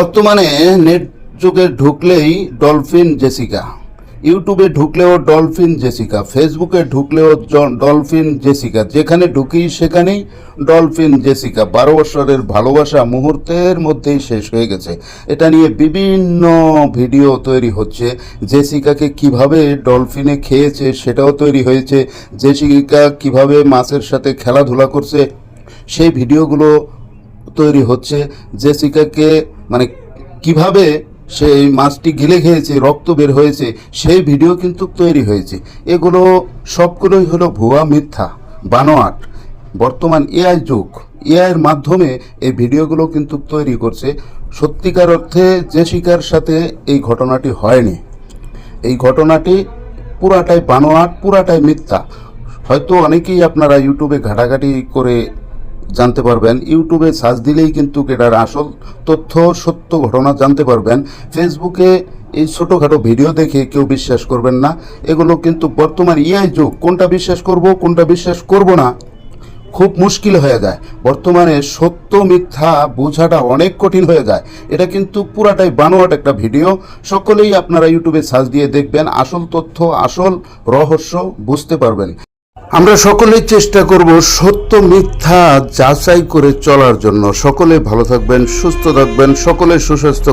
বর্তমানে নেট যুগে ঢুকলেই ডলফিন জেসিকা। ইউটিউবে ঢুকলেও ডলফিন জেসিকা, ফেসবুকে ঢুকলেও ডলফিন জেসিকা। যেখানে ঢুকি সেখানেই ডলফিন জেসিকা। বারো বছরের ভালোবাসা মুহূর্তের মধ্যেই শেষ হয়ে গেছে। এটা নিয়ে বিভিন্ন ভিডিও তৈরি হচ্ছে। জেসিকাকে কীভাবে ডলফিনে খেয়েছে সেটাও তৈরি হয়েছে। জেসিকা কীভাবে মাছের সাথে খেলাধুলা করছে সেই ভিডিওগুলো তৈরি হচ্ছে। জেসিকাকে মানে কীভাবে সেই মাছটি গিলে খেয়েছে, রক্ত বের হয়েছে, সেই ভিডিও কিন্তু তৈরি হয়েছে। এগুলো সবগুলোই হলো ভুয়া মিথ্যা, বানোয়াট। বর্তমান এআই যুগ, এআইয়ের মাধ্যমে এই ভিডিওগুলো কিন্তু তৈরি করছে। সত্যিকার অর্থে জেসিকার সাথে এই ঘটনাটি হয়নি, এই ঘটনাটি পুরাটাই বানোয়াট, পুরাটাই মিথ্যা। হয়তো অনেকেই আপনারা ইউটিউবে ঘাটাঘাটি করে জানতে পারবেন। ইউটিউবে সার্চ দিলেই কিন্তু এটার আসল তথ্য, সত্য ঘটনা জানতে পারবেন। ফেসবুকে এই ছোটোখাটো ভিডিও দেখে কেউ বিশ্বাস করবেন না। এগুলো কিন্তু বর্তমান ইআই যুগ। কোনটা বিশ্বাস করব, কোনটা বিশ্বাস করব না, খুব মুশকিল হয়ে যায়। বর্তমানে সত্য মিথ্যা বোঝাটা অনেক কঠিন হয়ে যায়। এটা কিন্তু পুরাটাই বানোয়াট একটা ভিডিও। সকলেই আপনারা ইউটিউবে সার্চ দিয়ে দেখবেন। আসল তথ্য, আসল রহস্য বুঝতে পারবেন। আমরা সকলেই চেষ্টা করব সত্য মিথ্যা যাচাই করে চলার জন্য। সকলে ভালো থাকবেন, সুস্থ থাকবেন সকলে সুস্বাস্থ্য